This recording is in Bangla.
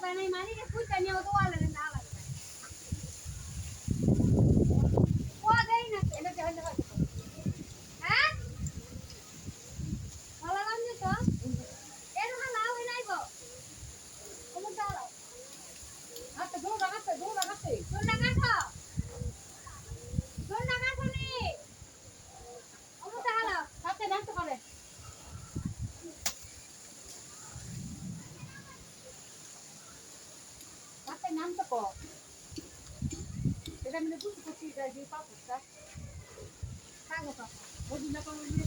tenía todo a নামতে কো এটা মানে বুঝতে করছি এটা যে পাপুসটা খাগো তো ওদিন না কোনো নিয়ে